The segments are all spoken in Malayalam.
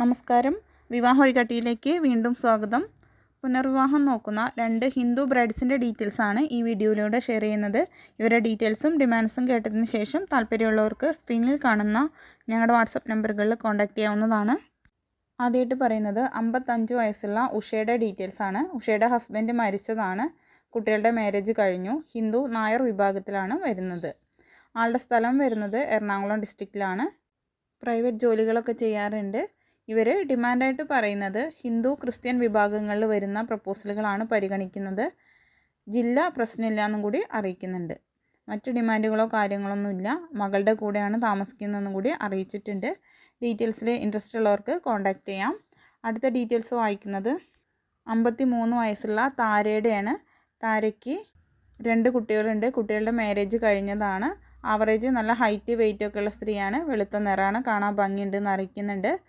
നമസ്കാരം. വിവാഹ വഴികാട്ടിയിലേക്ക് വീണ്ടും സ്വാഗതം. പുനർവിവാഹം നോക്കുന്ന രണ്ട് ഹിന്ദു ബ്രൈഡ്സിന്റെ ഡീറ്റെയിൽസ് ആണ് ഈ വീഡിയോയിലൂടെ ഷെയർ ചെയ്യുന്നത്. ഇവരുടെ ഡീറ്റെയിൽസും ഡിമാൻഡ്സും കേട്ടതിന് ശേഷം താല്പര്യമുള്ളവർക്ക് സ്ക്രീനിൽ കാണുന്ന ഞങ്ങളുടെ വാട്സപ്പ് നമ്പറുകളിൽ കോൺടാക്റ്റ് ചെയ്യാവുന്നതാണ്. ആദ്യമായിട്ട് പറയുന്നത് അമ്പത്തഞ്ച് വയസ്സുള്ള ഉഷയുടെ ഡീറ്റെയിൽസ് ആണ്. ഉഷയുടെ ഹസ്ബൻഡ് മരിച്ചതാണ്. കുട്ടികളുടെ മാരേജ് കഴിഞ്ഞു. ഹിന്ദു നായർ വിഭാഗത്തിലാണ് വരുന്നത്. ആളുടെ സ്ഥലം വരുന്നത് എറണാകുളം ഡിസ്ട്രിക്റ്റിലാണ് പ്രൈവറ്റ് ജോലികളൊക്കെ ചെയ്യാറുണ്ട്. ഇവർ ഡിമാൻഡായിട്ട് പറയുന്നത് ഹിന്ദു ക്രിസ്ത്യൻ വിഭാഗങ്ങളിൽ വരുന്ന പ്രപ്പോസലുകളാണ് പരിഗണിക്കുന്നത്. ജില്ല പ്രശ്നമില്ല എന്നും കൂടി അറിയിക്കുന്നുണ്ട്. മറ്റ് ഡിമാൻഡുകളോ കാര്യങ്ങളൊന്നുമില്ല മകളുടെ കൂടെയാണ് താമസിക്കുന്നതെന്നും കൂടി അറിയിച്ചിട്ടുണ്ട്. ഡീറ്റെയിൽസിൽ ഇൻട്രസ്റ്റ് ഉള്ളവർക്ക് കോൺടാക്റ്റ് ചെയ്യാം. അടുത്ത ഡീറ്റെയിൽസ് വായിക്കുന്നത് അമ്പത്തി മൂന്ന് വയസ്സുള്ള താരയുടെയാണ്. താരയ്ക്ക് രണ്ട് കുട്ടികളുണ്ട്. കുട്ടികളുടെ മാരേജ് കഴിഞ്ഞതാണ്. ആവറേജ് നല്ല ഹൈറ്റ് വെയിറ്റ് ഒക്കെ ഉള്ള സ്ത്രീയാണ്. വെളുത്ത നിറമാണ്. കാണാൻ ഭംഗിയുണ്ടെന്ന് അറിയിക്കുന്നുണ്ട്.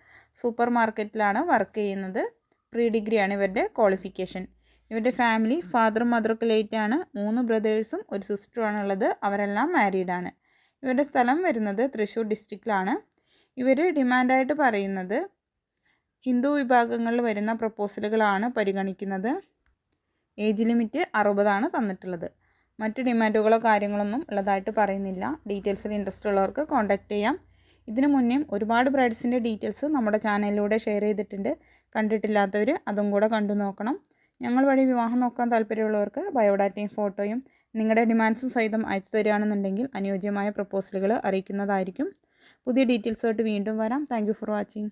സൂപ്പർ മാർക്കറ്റിലാണ് വർക്ക് ചെയ്യുന്നത്. പ്രീ ഡിഗ്രിയാണ് ഇവരുടെ ക്വാളിഫിക്കേഷൻ ഇവരുടെ ഫാമിലി ഫാദറും മദറൊക്കെ ലേറ്റാണ് മൂന്ന് ബ്രദേഴ്സും ഒരു സിസ്റ്ററുമാണ് ഉള്ളത്. അവരെല്ലാം മാരീഡാണ് ഇവരുടെ സ്ഥലം വരുന്നത് തൃശ്ശൂർ ഡിസ്ട്രിക്റ്റിലാണ് ഇവർ ഡിമാൻഡായിട്ട് പറയുന്നത് ഹിന്ദു വിഭാഗങ്ങളിൽ വരുന്ന പ്രപ്പോസലുകളാണ് പരിഗണിക്കുന്നത്. ഏജ് ലിമിറ്റ് അറുപതാണ് തന്നിട്ടുള്ളത്. മറ്റ് ഡിമാൻഡുകളോ കാര്യങ്ങളൊന്നും ഉള്ളതായിട്ട് പറയുന്നില്ല. ഡീറ്റെയിൽസിൽ ഇൻട്രസ്റ്റ് ഉള്ളവർക്ക് കോൺടാക്ട് ചെയ്യാം. ഇതിനു മുന്നേയും ഒരുപാട് ബ്രൈഡ്സിന്റെ ഡീറ്റെയിൽസ് നമ്മുടെ ചാനലിലൂടെ ഷെയർ ചെയ്തിട്ടുണ്ട്. കണ്ടിട്ടില്ലാത്തവർ അതും കൂടെ കണ്ടു നോക്കണം. ഞങ്ങൾ വഴി വിവാഹം നോക്കാൻ താല്പര്യമുള്ളവർക്ക് ബയോഡാറ്റയും ഫോട്ടോയും നിങ്ങളുടെ ഡിമാൻഡ്സും സഹിതം അയച്ചു തരികയാണെന്നുണ്ടെങ്കിൽ അനുയോജ്യമായ പ്രപ്പോസലുകൾ അറിയിക്കുന്നതായിരിക്കും. പുതിയ ഡീറ്റെയിൽസുമായിട്ട് വീണ്ടും വരാം. Thank for watching